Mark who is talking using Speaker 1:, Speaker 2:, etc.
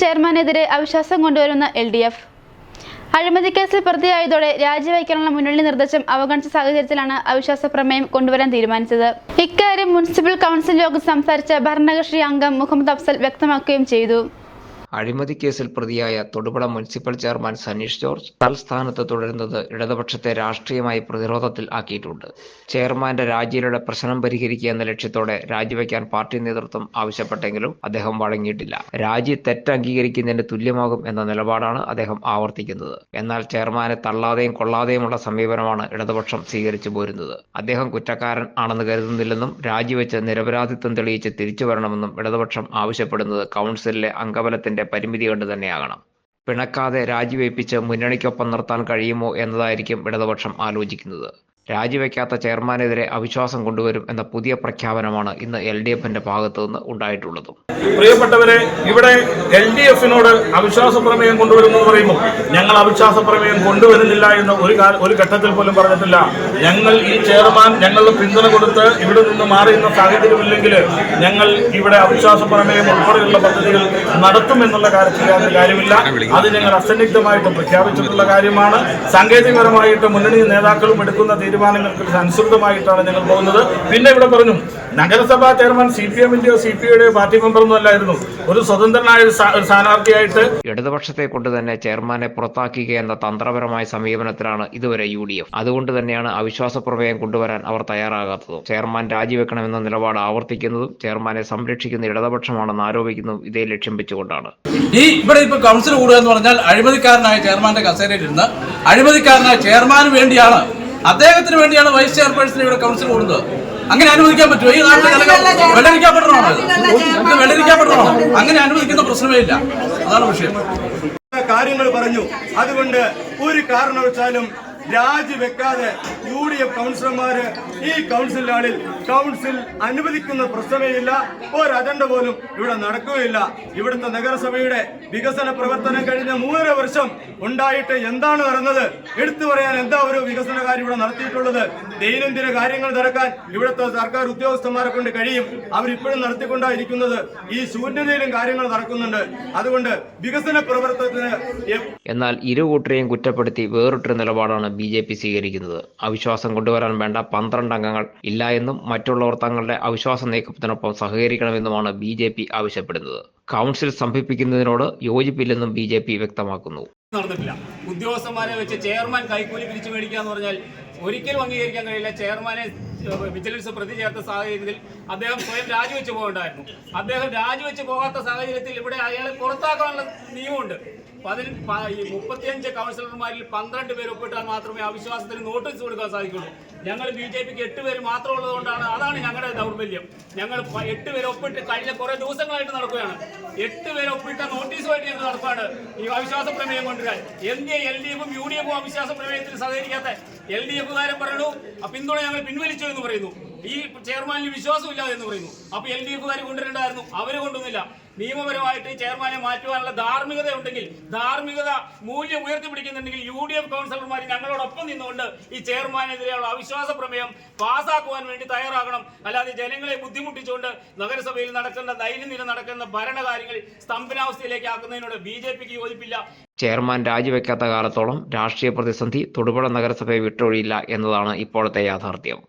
Speaker 1: ചെയർമാനെതിരെ അവിശ്വാസം കൊണ്ടുവരുന്ന L D F. അഴിമതി കേസിൽ പ്രതിയായതോടെ രാജിവയ്ക്കാനുള്ള മുന്നണി നിർദ്ദേശം അവഗണിച്ച സാഹചര്യത്തിലാണ് അവിശ്വാസ പ്രമേയം കൊണ്ടുവരാൻ തീരുമാനിച്ചത്. ഇക്കാര്യം മുനിസിപ്പൽ കൗൺസിൽ യോഗം സംസാരിച്ച ഭരണകക്ഷി അംഗം മുഹമ്മദ് അഫ്സൽ വ്യക്തമാക്കുകയും ചെയ്തു.
Speaker 2: അഴിമതി കേസിൽ പ്രതിയായ Thodupuzha municipal chairman Saneesh George തൽസ്ഥാനത്ത് തുടരുന്നത് ഇടതുപക്ഷത്തെ രാഷ്ട്രീയമായി പ്രതിരോധത്തിൽ ആക്കിയിട്ടുണ്ട്. ചെയർമാന്റെ രാജിയിലൂടെ പ്രശ്നം പരിഹരിക്കുക എന്ന ലക്ഷ്യത്തോടെ രാജിവെക്കാൻ പാർട്ടി നേതൃത്വം ആവശ്യപ്പെട്ടെങ്കിലും അദ്ദേഹം വഴങ്ങിയിട്ടില്ല. രാജി തെറ്റ് അംഗീകരിക്കുന്നതിന് തുല്യമാകും എന്ന നിലപാടാണ് അദ്ദേഹം ആവർത്തിക്കുന്നത്. എന്നാൽ ചെയർമാനെ തള്ളാതെയും കൊള്ളാതെയുമുള്ള സമീപനമാണ് ഇടതുപക്ഷം സ്വീകരിച്ചു പോരുന്നത്. അദ്ദേഹം കുറ്റക്കാരൻ ആണെന്ന് കരുതുന്നില്ലെന്നും രാജിവെച്ച് നിരപരാധിത്വം തെളിയിച്ച് തിരിച്ചു വരണമെന്നും ഇടതുപക്ഷം ആവശ്യപ്പെടുന്നത് കൗൺസിലിലെ അംഗബലത്തിന്റെ പരിമിതി കൊണ്ട് തന്നെയാകണം. പിണക്കാതെ രാജിവയ്പ്പിച്ച് മുന്നണിക്കൊപ്പം നിർത്താൻ കഴിയുമോ എന്നതായിരിക്കും ഇടതുപക്ഷം ആലോചിക്കുന്നത്. രാജിവെക്കാത്ത ചെയർമാനെതിരെ അവിശ്വാസം കൊണ്ടുവരും എന്ന പുതിയ പ്രഖ്യാപനമാണ് ഇന്ന് എൽ ഡി എഫിന്റെ ഭാഗത്തു നിന്ന് ഉണ്ടായിട്ടുള്ളത്.
Speaker 3: പ്രിയപ്പെട്ടവരെ ഇവിടെ എൽ ഡി എഫിനോട് അവിശ്വാസ പ്രമേയം കൊണ്ടുവരുമെന്ന് പറയുമ്പോൾ ഞങ്ങൾ അവിശ്വാസ പ്രമേയം കൊണ്ടുവരുന്നില്ല എന്ന് ഒരു ഒരു ഘട്ടത്തിൽ പോലും പറഞ്ഞിട്ടില്ല. ഞങ്ങൾ ഈ ചെയർമാൻ ഞങ്ങളുടെ പിന്തുണ കൊടുത്ത് ഇവിടെ നിന്ന് മാറിയുന്ന സാഹചര്യമില്ലെങ്കിൽ ഞങ്ങൾ ഇവിടെ അവിശ്വാസ പ്രമേയം ഉൾപ്പെടെയുള്ള പദ്ധതികൾ നടത്തുമെന്നുള്ള കാര്യത്തിൽ യാതൊരു കാര്യമില്ല. അത് ഞങ്ങൾ അസന്നിഗ്ധമായിട്ട് പ്രഖ്യാപിച്ചിട്ടുള്ള കാര്യമാണ്. സാങ്കേതികപരമായിട്ട് മുന്നണി നേതാക്കളും എടുക്കുന്ന തീരുമാനങ്ങൾക്ക് അനുസൃതമായിട്ടാണ് ഞങ്ങൾ പോകുന്നത്. പിന്നെ ഇവിടെ പറഞ്ഞു നഗരസഭാ ചെയർമാൻ സി പി എമ്മിന്റെയോ സി പി ഐയുടെയോ പാർട്ടി മെമ്പറൊന്നും അല്ലായിരുന്നു. ഒരു സ്വതന്ത്രനായ ഒരു സ്ഥാനാർത്ഥിയായിട്ട്
Speaker 2: ഇടതുപക്ഷത്തെ കൊണ്ട് തന്നെ ചെയർമാനെ പുറത്താക്കുക എന്ന തന്ത്രപരമായ സമീപനത്തിലാണ് ഇതുവരെ യു ഡി എഫ്. അതുകൊണ്ട് തന്നെയാണ് അവിശ്വാസ പ്രമേയം കൊണ്ടുവരാൻ അവർ തയ്യാറാകാത്തതും. ചെയർമാൻ രാജിവെക്കണമെന്ന നിലപാട് ആവർത്തിക്കുന്നതും ചെയർമാനെ സംരക്ഷിക്കുന്ന ഇടതുപക്ഷമാണെന്ന് ആരോപിക്കുന്നു ഇതേ ലക്ഷ്യം വെച്ചുകൊണ്ടാണ്.
Speaker 4: ഈ ഇവിടെ ഇപ്പൊ കൗൺസിൽ കൂടുക എന്ന് പറഞ്ഞാൽ അഴിമതിക്കാരനായ ചെയർമാന്റെ കസേരയിൽ ഇരുന്ന് അഴിമതിക്കാരനായ ചെയർമാന് വേണ്ടിയാണ് അദ്ദേഹത്തിന് വേണ്ടിയാണ് വൈസ് ചെയർപേഴ്സൺ ഇവിടെ കൗൺസിൽ കൂടുന്നത്. അങ്ങനെ അനുവദിക്കാൻ പറ്റുമോ? ഈ നാട്ടിലെ ജനങ്ങൾ വെള്ളരിക്കപ്പെടണോ വെള്ളരിക്കപ്പെടണോ അങ്ങനെ അനുവദിക്കുന്ന പ്രശ്നമേ ഇല്ല അതാണ് വിഷയം.
Speaker 5: കാര്യങ്ങൾ പറഞ്ഞു. അതുകൊണ്ട് ഒരു കാരണവശാലും രാജിവെക്കാതെ യു ഡി എഫ് കൗൺസിലർമാര് ഈ കൗൺസിൽ ഹാളിൽ കൗൺസിൽ അനുവദിക്കുന്ന പ്രശ്നമേ ഇല്ല ഒരു അജണ്ട പോലും ഇവിടെ നടക്കുകയില്ല. ഇവിടുത്തെ നഗരസഭയുടെ വികസന പ്രവർത്തനം കഴിഞ്ഞ മൂന്നര വർഷം ഉണ്ടായിട്ട് എന്താണ് നടന്നത്? എടുത്തു പറയാൻ എന്താ ഒരു വികസന കാര്യം ഇവിടെ നടത്തിയിട്ടുള്ളത്? ദൈനംദിന കാര്യങ്ങൾ നടക്കാൻ ഇവിടുത്തെ സർക്കാർ ഉദ്യോഗസ്ഥന്മാരെ കൊണ്ട് കഴിയും. അവരിപ്പോഴും നടത്തിക്കൊണ്ടായിരിക്കുന്നത് ഈ ശൂന്യതയിലും കാര്യങ്ങൾ നടക്കുന്നുണ്ട്. അതുകൊണ്ട് വികസന പ്രവർത്തനത്തിന്
Speaker 2: എന്നാൽ ഇരു കൂട്ടരെയും കുറ്റപ്പെടുത്തി വേറിട്ടൊരു നിലപാടാണ് ബി ജെ പി സ്വീകരിക്കുന്നത്. അവിശ്വാസം കൊണ്ടുവരാൻ വേണ്ട പന്ത്രണ്ട് അംഗങ്ങൾ ഇല്ല എന്നും മറ്റുള്ളവർ തങ്ങളുടെ അവിശ്വാസ നീക്കത്തിനൊപ്പം സഹകരിക്കണമെന്നുമാണ് ബി ജെ പി ആവശ്യപ്പെടുന്നത്. കൗൺസിൽ സംഭിപ്പിക്കുന്നതിനോട് യോജിപ്പില്ലെന്നും ബി ജെ പി വ്യക്തമാക്കുന്നു.
Speaker 6: നടന്നിട്ടില്ല. ഉദ്യോഗസ്ഥന്മാരെ വെച്ച് ചെയർമാൻ കൈക്കൂലി പിരിച്ചു മേടിക്കുക എന്ന് പറഞ്ഞാൽ ഒരിക്കലും അംഗീകരിക്കാൻ കഴിയില്ല. ചെയർമാനെ വിജിലൻസ് പ്രതി ചേർത്ത സാഹചര്യത്തിൽ അദ്ദേഹം സ്വയം രാജിവെച്ച് പോകേണ്ടായിരുന്നു. അദ്ദേഹം രാജിവെച്ച് പോകാത്ത സാഹചര്യത്തിൽ ഇവിടെ അയാളെ പുറത്താക്കാനുള്ള നിയമമുണ്ട്. പതിന് മുപ്പത്തിയഞ്ച് കൗൺസിലർമാരിൽ പന്ത്രണ്ട് പേര് ഒപ്പിട്ടാൽ മാത്രമേ അവിശ്വാസത്തിന് നോട്ടീസ് കൊടുക്കാൻ സാധിക്കുള്ളൂ. ഞങ്ങൾ ബി ജെ പിക്ക് എട്ട് പേര് മാത്രം ഉള്ളതുകൊണ്ടാണ് അതാണ് ഞങ്ങളുടെ ദൗർബല്യം. ഞങ്ങൾ എട്ട് പേര് ഒപ്പിട്ട് കഴിഞ്ഞ കുറെ ദിവസങ്ങളായിട്ട് നടക്കുകയാണ്. എട്ട് പേര് ഒപ്പിട്ട നോട്ടീസുമായിട്ട് ഞങ്ങൾ നടപ്പാണ്. ഈ അവിശ്വാസ പ്രമേയം കൊണ്ടുവരാൻ എന്റെ എൽ ഡി എഫും യു ഡി എഫും അവിശ്വാസ പ്രമേയത്തിൽ സഹകരിക്കാത്ത എൽ ഡി എഫുകാരൻ പറയുന്നു പിന്തുണ ഞങ്ങൾ പിൻവലിച്ചു എന്ന് പറയുന്നു. ഈ ചെയർമാനിൽ വിശ്വാസമില്ല എന്ന് പറയുന്നു. അപ്പൊ എൽ ഡി എഫുകാർ കൊണ്ടുവരണ്ടായിരുന്നു അവർ കൊണ്ടുവന്നില്ല. നിയമപരമായിട്ട് ചെയർമാനെ മാറ്റുവാനുള്ള ധാർമ്മികത ഉണ്ടെങ്കിൽ ധാർമ്മികത മൂല്യം ഉയർത്തിപ്പിടിക്കുന്നുണ്ടെങ്കിൽ യു ഡി എഫ് കൗൺസിലർമാർ ഞങ്ങളോടൊപ്പം നിന്നുകൊണ്ട് ഈ ചെയർമാനെതിരെയുള്ള അവിശ്വാസ പ്രമേയം പാസ്സാക്കുവാൻ വേണ്ടി തയ്യാറാകണം. അല്ലാതെ ജനങ്ങളെ ബുദ്ധിമുട്ടിച്ചുകൊണ്ട് നഗരസഭയിൽ നടക്കേണ്ട ദൈനംദിനം നടക്കുന്ന ഭരണകാര്യങ്ങൾ സ്തംഭനാവസ്ഥയിലേക്ക് ആക്കുന്നതിനോട് ബി ജെ പിക്ക് യോജിപ്പില്ല.
Speaker 2: ചെയർമാൻ രാജിവെക്കാത്ത കാലത്തോളം രാഷ്ട്രീയ പ്രതിസന്ധി തൊടുപുഴ നഗരസഭയെ വിട്ടൊഴിയില്ല എന്നതാണ് ഇപ്പോഴത്തെ യാഥാർത്ഥ്യം.